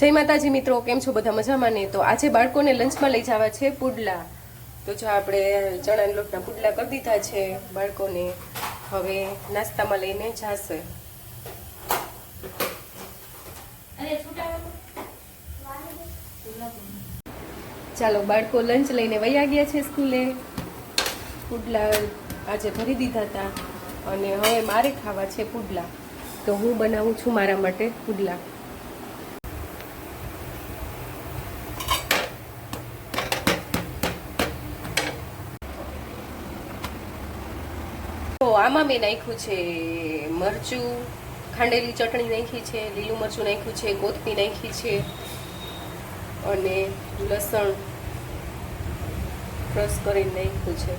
જય માતાજી મિત્રો કેમ છો બધા મજામાં ને? તો આજે બાળકોને લંચમાં લઈ જવા છે પુડલા. તો જો આપણે ચણાના લોટના પુડલા કરી દીધા છે બાળકોને. હવે નાસ્તામાં લઈને જાશે. ચાલો બાળકો લંચ લઈને વયા ગયા છે સ્કૂલે. પુડલા આજે ભરી દીધા હતા અને હવે મારે ખાવા છે પુડલા. તો હું બનાવું છું મારા માટે પુડલા. તો આમાં મેં નાખ્યું છે મરચું, ખાંડેલી ચટણી નાખી છે, લીલું મરચું નાખ્યું છે કોથમી નાખી છે અને લસણ ક્રશ કરીને નાખ્યું છે.